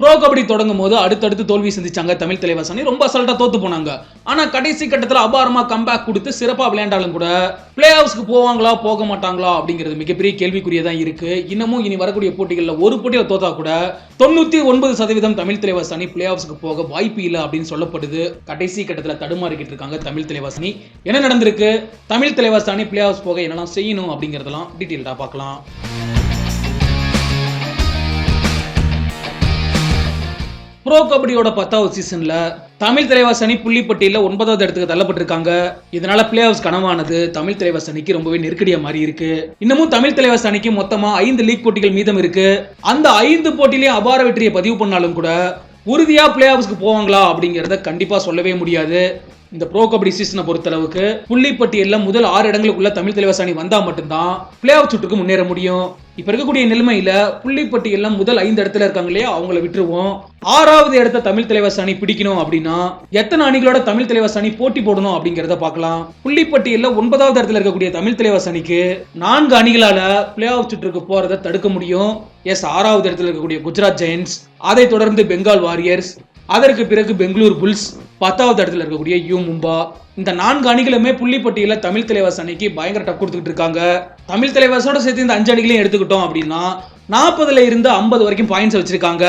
Pro Kabaddi தொடங்கும் போது அடுத்தடுத்து தோல்வி சந்திச்சாங்க தமிழ் தலைவாஸ் அணி ரொம்ப அசால்ட்டா தோத்து போனாங்க. ஆனா கடைசி கட்டத்துல அபாரமா கம்பேக் கொடுத்து சிறப்பா விளையாண்டாலும் கூட பிளே ஆஃப்ஸ்க்கு போவாங்களா போக மாட்டாங்களா அப்படிங்கிறது மிகப்பெரிய கேள்விக்குரியதா இருக்கு. இன்னமும் இனி வரக்கூடிய போட்டிகள்ல ஒரு போட்டியில தோத்தா கூட தொண்ணூத்தி ஒன்பது சதவீதம் தமிழ் தலைவாஸ் அணி பிளே ஆஃப்ஸ்க்கு போக வாய்ப்பு இல்லை அப்படின்னு சொல்லப்படுது. கடைசி கட்டத்துல தடுமாறிக்கிட்டு இருக்காங்க தமிழ் தலைவாஸ் அணி என்ன நடந்திருக்கு? தமிழ் தலைவாஸ் அணி பிளே ஆஃப்ஸ் போக என்னெல்லாம் செய்யணும் அப்படிங்கறதெல்லாம் டீட்டெயில்டா பார்க்கலாம். ப்ரோ கபடியோட பத்தாவது சீசன்ல தமிழ் தலைவாஸ் அணி புள்ளிப்பட்டியல ஒன்பதாவது இடத்துக்கு தள்ளப்பட்டிருக்காங்க. இதனால பிளே ஆஃப்ஸ் கனவானது தமிழ் தலைவாஸ் அணிக்கு ரொம்பவே நெருக்கடியா மாறி இருக்கு. இன்னமும் தமிழ் தலைவாஸ் அணிக்கு மொத்தமா ஐந்து லீக் போட்டிகள் மீதம் இருக்கு. அந்த ஐந்து போட்டியிலையும் அபார வெற்றியை பதிவு பண்ணாலும் கூட உறுதியா பிளே ஆஃப்ஸ்க்கு போவாங்களா அப்படிங்கிறத கண்டிப்பா சொல்லவே முடியாது. இந்த ப்ரோ கபடி சீசனை பொறுத்தளவுக்கு புள்ளிப்பட்டியல்ல முதல் ஆறு இடங்களுக்குள்ள தமிழ் தலைவாஸ் அணி வந்தா மட்டும்தான் பிளே ஆஃப் சுற்றுக்கு முன்னேற முடியும். இப்ப இருக்கக்கூடிய நிலைமையில புள்ளிப்பட்டியல்ல முதல் ஐந்து இடத்துல இருக்காங்க இல்லையா? அவங்கள விட்டுருவோம். ஆறாவது இடத்த தமிழ் தலைவாஸ் அணி பிடிக்கணும் அப்படின்னா எத்தனை அணிகளோட தமிழ் தலைவாஸ் அணி போட்டி போடணும் அப்படிங்கறத பார்க்கலாம். புள்ளிப்பட்டியல்ல ஒன்பதாவது இடத்துல இருக்கக்கூடிய தமிழ் தலைவாஸ் அணிக்கு நான்கு அணிகளால பிளே ஆஃப் சுற்றுக்கு போறதை தடுக்க முடியும். எஸ் ஆறாவது இடத்துல இருக்கக்கூடிய குஜராத் ஜெயின்ஸ் அதை தொடர்ந்து பெங்கால் வாரியர்ஸ் அதற்கு பிறகு பெங்களூர் புல்ஸ் பத்தாவது இடத்துல இருக்கக்கூடிய யூ மும்பா. இந்த நான்கு அணிகளுமே புள்ளிப்பட்டியல தமிழ் தலைவாஸ் அணிக்கு பயங்கர டக் கொடுத்துக்கிட்டு இருக்காங்க. தமிழ் தலைவாஸோட சேர்த்து இந்த அஞ்சு அணிகளையும் எடுத்துக்கிட்டோம் அப்படின்னா நாற்பதுல இருந்து ஐம்பது வரைக்கும் பாயிண்ட்ஸ் வச்சிருக்காங்க.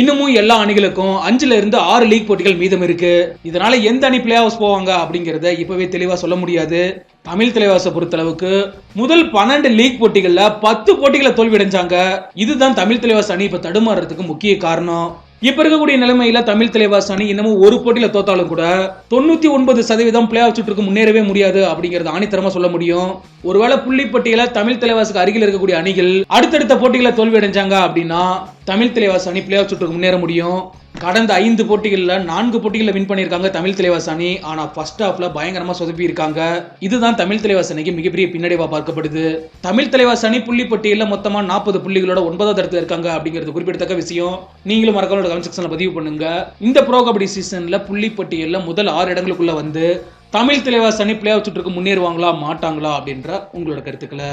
இன்னமும் எல்லா அணிகளுக்கும் அஞ்சுல இருந்து ஆறு லீக் போட்டிகள் மீதம் இருக்கு. இதனால எந்த அணி பிளே ஆஃப் போவாங்க அப்படிங்கறத இப்பவே தெளிவா சொல்ல முடியாது. தமிழ் தலைவாசை பொறுத்தளவுக்கு முதல் பன்னெண்டு லீக் போட்டிகள்ல பத்து போட்டிகளை தோல்வி அடைஞ்சாங்க இதுதான் தமிழ் தலைவாஸ் அணி இப்ப தடுமாறுறதுக்கு முக்கிய காரணம். இப்ப இருக்கக்கூடிய நிலைமையில தமிழ் தலைவாஸ் அணி இன்னமும் ஒரு போட்டியில தோத்தாலும் கூட தொண்ணூத்தி ஒன்பது சதவீதம் பிளே ஆஃப் சுற்றுக்கு முன்னேறவே முடியாது அப்படிங்கறது ஆணித்தரமா சொல்ல முடியும். ஒருவேளை புள்ளிப்பட்டியல தமிழ் தலைவாசுக்கு அருகில் இருக்கக்கூடிய அணிகள் அடுத்தடுத்த போட்டிகளை தோல்வி அடைஞ்சாங்க அப்படின்னா தமிழ் தலைவாஸ் அணி பிளே ஆஃப் சுற்றுக்கு முன்னேற முடியும். கடந்த ஐந்து போட்டிகளில் நான்கு போட்டிகளில் வின் பண்ணியிருக்காங்க தமிழ் தலைவாஸ் அணி ஆனால் ஃபர்ஸ்ட் ஹாஃப்ல பயங்கரமாக சொதப்பி இருக்காங்க இதுதான் தமிழ் தலைவாஸ் அணிக்கு மிகப்பெரிய பின்னடைவாக பார்க்கப்படுது. தமிழ் தலைவாஸ் அணி புள்ளி பட்டியலில் மொத்தமாக நாற்பது புள்ளிகளோட ஒன்பதாவது இடத்துல இருக்காங்க அப்படிங்கிறது குறிப்பிடத்தக்க விஷயம். நீங்களும் மறக்காம கமெண்ட் செக்ஷனில் பதிவு பண்ணுங்க. இந்த ப்ரோ கபடி சீசனில் புள்ளி பட்டியலில் முதல் ஆறு இடங்களுக்குள்ள வந்து தமிழ் தலைவாஸ் அணி பிளே ஆஃப் சுற்றுக்கு முன்னேறுவாங்களா மாட்டாங்களா அப்படின்ற உங்களோட கருத்துக்களை.